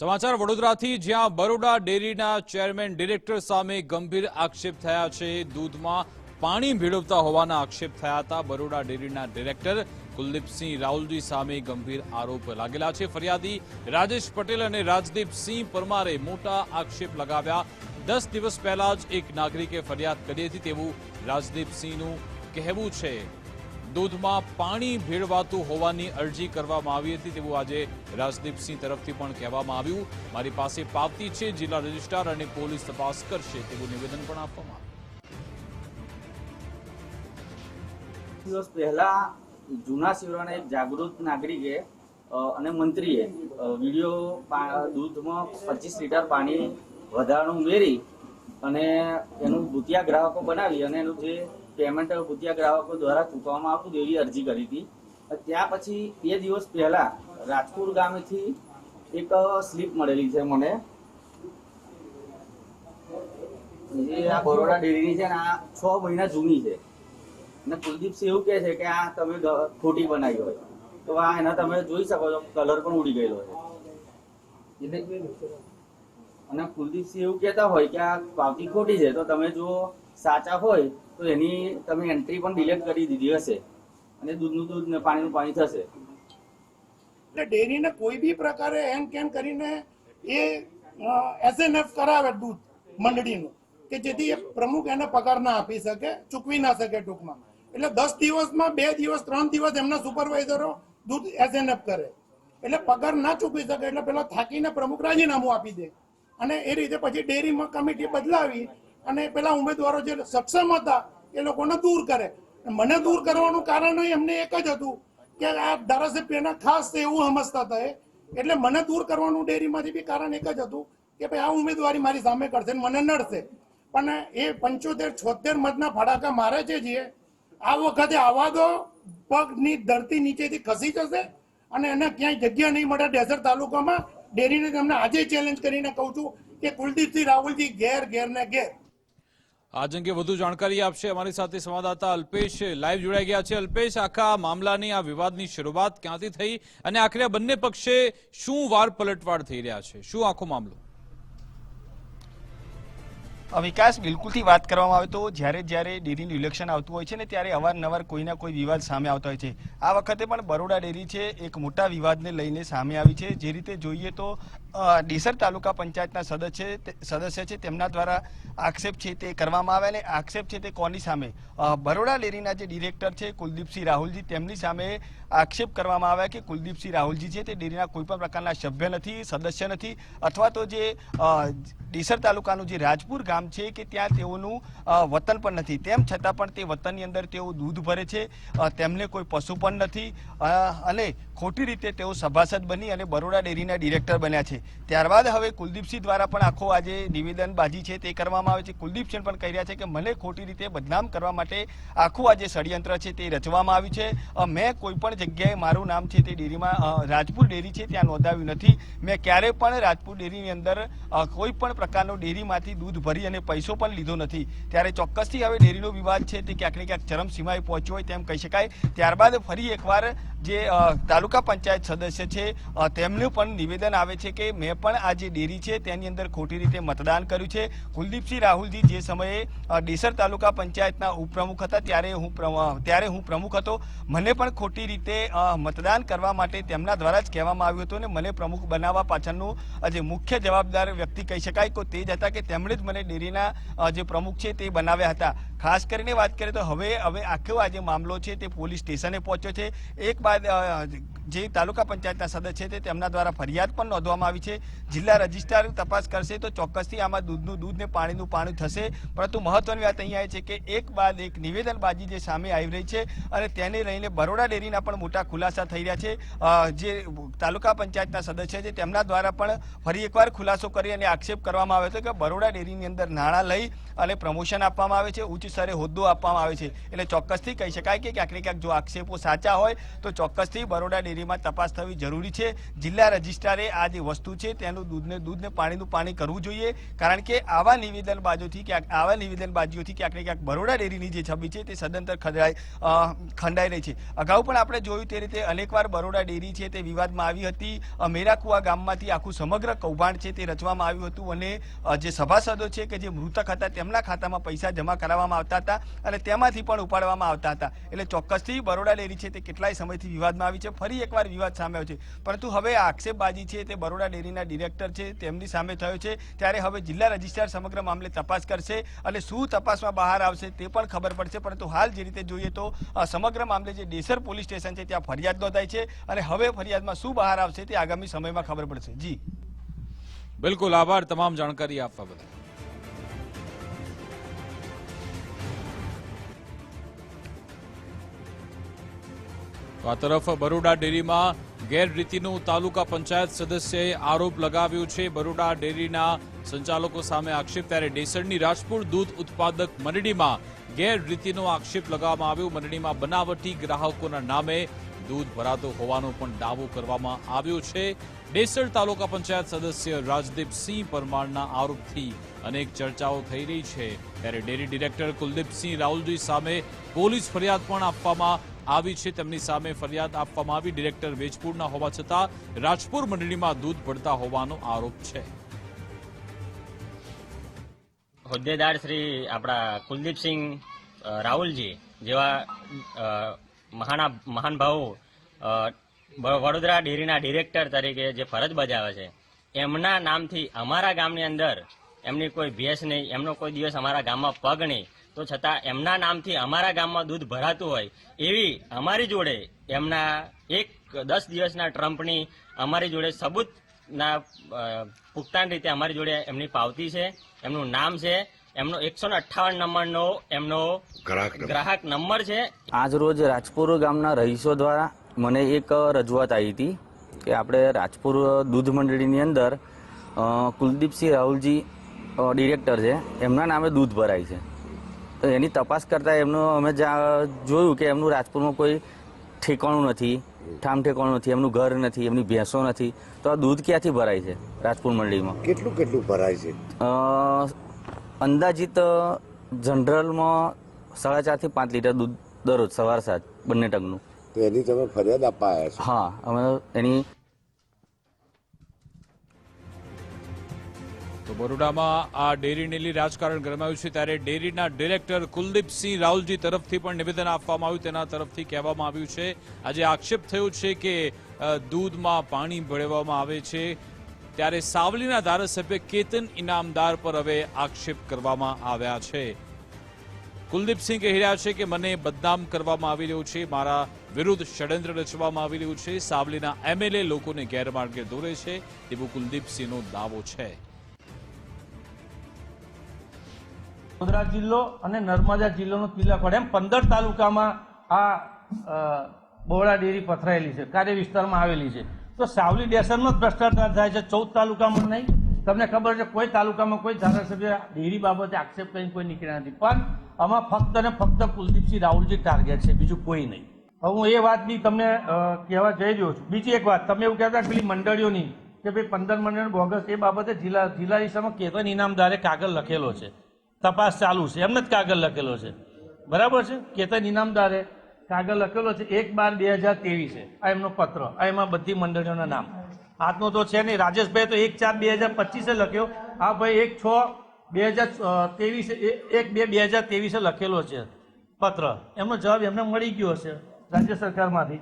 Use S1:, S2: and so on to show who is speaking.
S1: સમાચાર વડોદરાથી, જ્યાં બરોડા ડેરીના ચેરમેન ડિરેક્ટર સામે ગંભીર આક્ષેપ થયા છે. દૂધમાં પાણી ભેળવતા હોવાના આક્ષેપ થયા હતા. બરોડા ડેરીના ડિરેક્ટર કુલદીપસિંહ રાહુલજી સામે ગંભીર આરોપ લાગેલા છે. ફરિયાદી રાજેશ પટેલ અને રાજદીપસિંહ પરમારે મોટા આક્ષેપ લગાવ્યા. દસ દિવસ પહેલા જ એક નાગરિકે ફરિયાદ કરી હતી. તેવું રાજદીપસિંહનું કહેવું છે. દૂધમાં પાણી ભેળવાતું હોવાની અરજી કરવામાં આવી હતી તેવું આજે રાજદીપસિંહ તરફથી પણ કહેવામાં આવ્યું. મારી પાસે પાવતી છે, જિલ્લા રજિસ્ટ્રાર અને પોલીસ તપાસ કરશે તેવું નિવેદન પણ આપવામાં આવ્યું.
S2: દિવસ પહેલા જૂના શિવરાના એક જાગૃત નાગરિકે અને મંત્રીએ વીડિયો દૂધમાં પચીસ લીટર પાણી વધારાનું ઉમેરી અને એનું ભૂતિયા ગ્રાહકો બનાવી અને એનું જે પેમેન્ટ ભૂતિયા ગ્રાહકો દ્વારા ચૂકવવામાં આવતું એવી અરજી કરી હતી. ત્યાં પછી બે દિવસ પહેલા રાજપુર ગામેથી એક સ્લીપ મળેલી છે મને. જે આ બરોડા ડેરીની છે ને આ છ મહિના જૂની છે. અને કુલદીપસિંહ એવું કહે છે કે આ તમે ખોટી બનાવી હોય. તો આ એના તમે જોઈ શકો છો કલર પણ ઉડી ગયેલો છે. અને કુલદીપસિંહ એવું કહેતા હોય કે આ પાવતી ખોટી છે. તો તમે જો સાચા હોય તો એની તમે એન્ટ્રી પણ ડિલેટ કરી દીધી હશે અને દૂધનું દૂધ ને પાણીનું પાણી થશે.
S3: એટલે ડેરીને કોઈ બી પ્રકારે એમ કેમ કરીને એ એસએનએફ કરાવે દૂધ મંડળીનું, કે જેથી એ પ્રમુખ એને પગાર ના આપી શકે, ચૂકવી ના શકે ટૂંકમાં. એટલે દસ દિવસમાં બે દિવસ, ત્રણ દિવસ એમના સુપરવાઇઝરો દૂધ એસએનએફ કરે. એટલે પગાર ના ચૂકવી શકે, એટલે પેલા થાકીને પ્રમુખ રાજીનામું આપી દે. અને એ રીતે પછી ડેરીમાં કમિટી બદલાવી અને પેલા ઉમેદવારો જે સક્ષમ હતા, એ લોકોને દૂર કરે. મને દૂર કરવાનું કારણ એમને એક જ હતું કે આ ધારાસભ્યના ખાસ તે એવું સમજતા હતા. એટલે મને દૂર કરવાનું ડેરીમાંથી બી કારણ એક જ હતું કે ભાઈ આ ઉમેદવારી મારી સામે કરશે મને નડશે. પણ એ પંચોતેર, છોતેર મતના ફડાકા મારે છે જે, આ વખતે આવા દો પગની ધરતી નીચેથી ખસી જશે અને એને ક્યાંય જગ્યા નહીં મળે ડેસર તાલુકામાં. ડેરીને તમને આજે ચેલેન્જ કરીને કહું છું કે કુલદીપસિંહ રાહુલજી ઘેર ઘેર ને ઘેર.
S1: આજ અંગે વધુ જાણકારી આપશે અમારી સાથે સંવાદદાતા અલ્પેશ. લાઈવ જોડાઈ ગયા છે. અલ્પેશ, આખા મામલાની આ વિવાદની શરૂઆત ક્યાંથી થઈ અને આખરે બંને પક્ષે શું વાર પલટવાર થઈ રહ્યા છે? શું આખો મામલો?
S4: વિકાસ, બિલકુલથી વાત કરવામાં આવે તો જ્યારે જ્યારે ડેરીનું ઇલેક્શન આવતું હોય છે ને ત્યારે અવારનવાર કોઈના કોઈ વિવાદ સામે આવતા હોય છે. આ વખતે પણ બરોડા ડેરી છે, એક મોટા વિવાદને લઈને સામે આવી છે. જે રીતે જોઈએ તો ડીસર તાલુકા પંચાયતના સદસ્ય સદસ્ય છે તેમના દ્વારા આક્ષેપ છે તે કરવામાં આવે અને આક્ષેપ છે તે કોની સામે? બરોડા ડેરીના જે ડિરેક્ટર છે કુલદીપસિંહ રાહુલજી, તેમની સામે આક્ષેપ કરવામાં આવ્યા કે કુલદીપસિંહ રાહુલજી છે તે ડેરીના કોઈ પણ પ્રકારના સભ્ય નથી, સદસ્ય નથી અથવા તો જે ડીસર તાલુકાનું જે રાજપુર ગામ છે કે ત્યાં તેઓનું વતન પણ નથી. તેમ છતાં પણ તે વતનની અંદર તેઓ દૂધ ભરે છે તેમને કોઈ પશુ પણ નથી અને ખોટી રીતે તેઓ સભાસદ બની અને બરોડા ડેરીના ડિરેક્ટર બન્યા છે. ત્યારબાદ હવે કુલદીપસિંહ દ્વારા પણ આખો આજે નિવેદનબાજી છે તે કરવામાં આવે છે. કુલદીપસિંહ પણ કહી રહ્યા છે કે મને ખોટી રીતે બદનામ કરવા માટે આખું આજે ષડયંત્ર છે તે રચવામાં આવ્યું છે. મેં કોઈ પણ જગ્યાએ મારું નામ છે તે ડેરીમાં રાજપુર ડેરી છે ત્યાં નોંધાવ્યું નથી. મેં ક્યારેય પણ રાજપુર ડેરીની અંદર કોઈ પણ પ્રકારનો ડેરીમાંથી દૂધ ભરી અને પૈસો પણ લીધો નથી. ત્યારે ચોક્કસથી હવે ડેરીનો વિવાદ છે તે ક્યાંક ને ક્યાંક ચરમસીમાએ પહોંચ્યો હોય તેમ કહી શકાય. ત્યારબાદ ફરી એકવાર જે તાલુકા પંચાયત સદસ્ય છે તેમનું પણ નિવેદન આવે છે કે મેં પણ આ જે ડેરી છે, તેની અંદર ખોટી રીતે મતદાન કર્યું છે. કુલદીપસિંહ રાહુલજી જે સમયે ડેસર તાલુકા પંચાયતના ઉપપ્રમુખ હતા, ત્યારે હું ત્યારે હું પ્રમુખ હતો. મને પણ ખોટી રીતે મતદાન કરવા માટે તેમના દ્વારા જ કહેવામાં આવ્યું હતું અને મને પ્રમુખ બનાવવા પાછળનું જે મુખ્ય જવાબદાર વ્યક્તિ કહી શકાય તો તે જ હતા કે તેમણે જ મને ડેરીના જે પ્રમુખ છે તે બનાવ્યા હતા. ખાસ કરીને વાત કરીએ તો હવે હવે આખો આ જે મામલો છે તે પોલીસ સ્ટેશને પહોંચ્યો છે. એક બાદ જે તાલુકા પંચાયતના સદસ્ય છે તેમના દ્વારા ફરિયાદ પણ નોંધવામાં આવી છે. જિલ્લા રજિસ્ટ્રાર તપાસ કરશે તો ચોક્કસથી આમાં દૂધનું દૂધ ને પાણીનું પાણી થશે. પરંતુ મહત્વની વાત અહીંયા છે કે એક બાદ એક નિવેદનબાજી જે સામે આવી રહી છે અને તેને લઈને બરોડા ડેરીના પણ મોટા ખુલાસા થઈ રહ્યા છે. જે તાલુકા પંચાયતના સદસ્ય છે તેમના દ્વારા પણ ફરી એકવાર ખુલાસો કરી અને આક્ષેપ કરવામાં આવ્યો હતો કે બરોડા ડેરીની અંદર નાણાં લઈ અને પ્રમોશન આપવામાં આવે છે, ઉચ્ચ સ્તરે હોદ્દો આપવામાં આવે છે. એટલે ચોક્કસથી કહી શકાય કે ક્યાંક ને ક્યાંક જો આક્ષેપો સાચા હોય તો ચોક્કસથી બરોડા ડેરીમાં તપાસ થવી જરૂરી છે. જિલ્લા રજિસ્ટ્રારે આ જે વસ્તુ છે તેનું દૂધને દૂધને પાણીનું પાણી કરવું જોઈએ. કારણ કે આવા નિવેદનબાજોથી ક્યાંક આવા નિવેદનબાજીઓથી ક્યાંક ને ક્યાંક બરોડા ડેરીની જે છબી છે તે સદંતર ખંડાઈ અ, ખંડાઈ રહી છે. અગાઉ પણ આપણે જોયું તે રીતે અનેકવાર બરોડા ડેરી છે તે વિવાદમાં આવી હતી. મેરાકુવા ગામમાંથી આખું સમગ્ર કૌભાંડ છે તે રચવામાં આવ્યું હતું અને જે સભાસદો છે કે જે મૃતક હતા તેમના ખાતામાં પૈસા જમા કરાવવામાં આવતા હતા અને તેમાંથી પણ ઉપાડવામાં આવતા હતા. એટલે ચોક્કસથી બરોડા ડેરી છે તે કેટલાય સમયથી વિવાદમાં આવી છે. ફરી એકવાર વિવાદ સામે આવ્યો છે. પરંતુ હવે આક્ષેપબાજી છે તે બરોડા ડેરીના ડિરેક્ટર છે, તેમની સામે થયો છે. ત્યારે હવે જિલ્લા રજિસ્ટ્રાર સમગ્ર મામલે તપાસ કરશે અને શું તપાસમાં બહાર આવશે તે પણ ખબર પડશે. પરંતુ હાલ જે રીતે જોઈએ તો સમગ્ર મામલે જે ડેસર પોલીસ સ્ટેશન છે, ત્યાં ફરિયાદ નોંધાઈ છે અને હવે ફરિયાદમાં શું બહાર આવશે તે આગામી સમયમાં ખબર પડશે. જી.
S1: બિલકુલ આભાર તમામ જાણકારી આપવા બદલ. તો આ તરફ બરોડા ડેરીમાં ગેરરીતિનું તાલુકા પંચાયત સદસ્યએ આરોપ લગાવ્યો છે. બરોડા ડેરીના સંચાલકો સામે આક્ષેપ ત્યારે ડેસરની રાજપુર દૂધ ઉત્પાદક મંડળીમાં ગેરરીતિનો આક્ષેપ લગાવવામાં આવ્યો. મંડળીમાં બનાવટી ગ્રાહકોના નામે દૂધ ભરાતો હોવાનો પણ દાવો કરવામાં આવ્યો છે. ડેસર તાલુકા પંચાયત સદસ્ય રાજદીપસિંહ પરમારના આરોપથી અનેક ચર્ચાઓ થઈ રહી છે. ત્યારે ડેરી ડિરેક્ટર કુલદીપસિંહ રાહુલજી સામે પોલીસ ફરિયાદ પણ આપવામાં આવી છે. તેમની સામે ફરિયાદ આપવામાં આવી ડિરેક્ટર વેજપુરના હોવા છતાં રાજપુર મંડળીમાં દૂધ ભરતા હોવાનો આરોપ છે.
S5: હોદ્દેદાર શ્રી આપણા કુલદીપસિંહ રાહુલજી જેવા મહાના મહાન ભાવો વડોદરા ડેરીના ડિરેક્ટર તરીકે જે ફરજ બજાવે છે, એમના નામથી અમારા ગામની અંદર એમની કોઈ ભેસ નહીં, એમનો કોઈ દિવસ અમારા ગામમાં પગ નહીં. તો છતાં એમના નામથી અમારા ગામમાં દૂધ ભરાતું હોય, એવી અમારી જોડે એમના એક દસ દિવસના ટ્રમ્પની અમારી જોડે સબૂતના પુખ્તાન રીતે અમારી જોડે એમની પાવતી છે, એમનું નામ છે એમનો એકસો ને અઠ્ઠાવન નંબરનો એમનો ગ્રાહક નંબર. છે.
S2: આજ રોજ રાજપુર ગામના રહીશો દ્વારા મને એક રજૂઆત આવી હતી કે આપણે રાજપુર દૂધ મંડળીની અંદર કુલદીપસિંહ રાહુલજી ડિરેક્ટર છે. એમના નામે દૂધ ભરાય છે. તો એની તપાસ કરતાં એમનું અમે જ્યાં જોયું કે એમનું રાજપુરમાં કોઈ ઠેકાણું નથી ઠામ ઠેકાણું નથી એમનું ઘર નથી એમની ભેંસો નથી. તો આ દૂધ ક્યાંથી ભરાય છે રાજપુર મંડળીમાં?
S6: કેટલું કેટલું ભરાય છે?
S2: અ, અંદાજિત જનરલમાં સાડા ચારથી પાંચ લીટર દૂધ દરરોજ સવાર સાંજ બંને ટંગનું.
S6: તો એની તમે ફરિયાદ આપવા આવ્યા છો?
S2: હા અમે એની
S1: તો બરોડામાં આ ડેરીને લઈ રાજકારણ ગરમાયું છે ત્યારે ડેરીના ડિરેક્ટર કુલદીપસિંહ રાહુલજી તરફથી પણ નિવેદન આપવામાં આવ્યું તેના તરફથી કહેવામાં આવ્યું છે. આજે આક્ષેપ થયો છે કે દૂધમાં પાણી ભળવામાં આવે છે. ત્યારે સાવલીના ધારાસભ્ય કેતન ઇનામદાર પર હવે આક્ષેપ કરવામાં આવ્યા છે. કુલદીપસિંહ કહી રહ્યા છે કે, મને બદનામ કરવામાં આવી રહ્યું છે. મારા વિરુદ્ધ ષડયંત્ર રચવામાં આવી રહ્યું છે. સાવલીના એમએલએ લોકોને ગેરમાર્ગે દોરે છે. તેવો કુલદીપસિંહનો દાવો છે.
S7: વડોદરા જિલ્લો અને નર્મદા જિલ્લાનો તિલક એમ પંદર તાલુકામાં આ બોવડા ડેરી પથરાયેલી છે. કાર્ય વિસ્તારમાં આવેલી છે. તો સાવલી ડેસનમાં જ ભ્રષ્ટાચાર થાય છે, ચૌદ તાલુકામાં નહીં. તમને ખબર છે, કોઈ તાલુકામાં કોઈ ધારાસભ્ય ડેરી બાબતે આક્ષેપ કરીને કોઈ નીકળ્યા નથી. પણ આમાં ફક્ત અને ફક્ત કુલદીપસિંહ રાહુલજી ટાર્ગેટ છે, બીજું કોઈ નહીં. હવે હું એ વાત બી તમને કહેવા જઈ રહ્યો છું. બીજી એક વાત, તમે એવું કહેતા પેલી મંડળીઓની કે ભાઈ પંદર મંડળ બોગસ એ બાબતે જિલ્લા જિલ્લા ઈસામાં કેતન ઇનામદારે કાગળ લખેલો છે. તપાસ ચાલુ છે, એમને જ કાગળ લખેલો છે. બરાબર છે? કેતન ઇનામદારે કાગળ લખેલો છે, એક બાર બે હજાર ત્રેવીસે આ એમનો પત્ર, આ એમાં બધી મંડળીઓના નામ. આજનો તો છે નહીં. રાજેશભાઈ તો એક ચાર બે હજાર પચીસે લખ્યો. આ ભાઈ, એક છ બે હજાર ત્રેવીસે એક બે બે હજાર ત્રેવીસે લખેલો છે પત્ર. એમનો જવાબ એમને મળી ગયો હશે રાજ્ય સરકારમાંથી.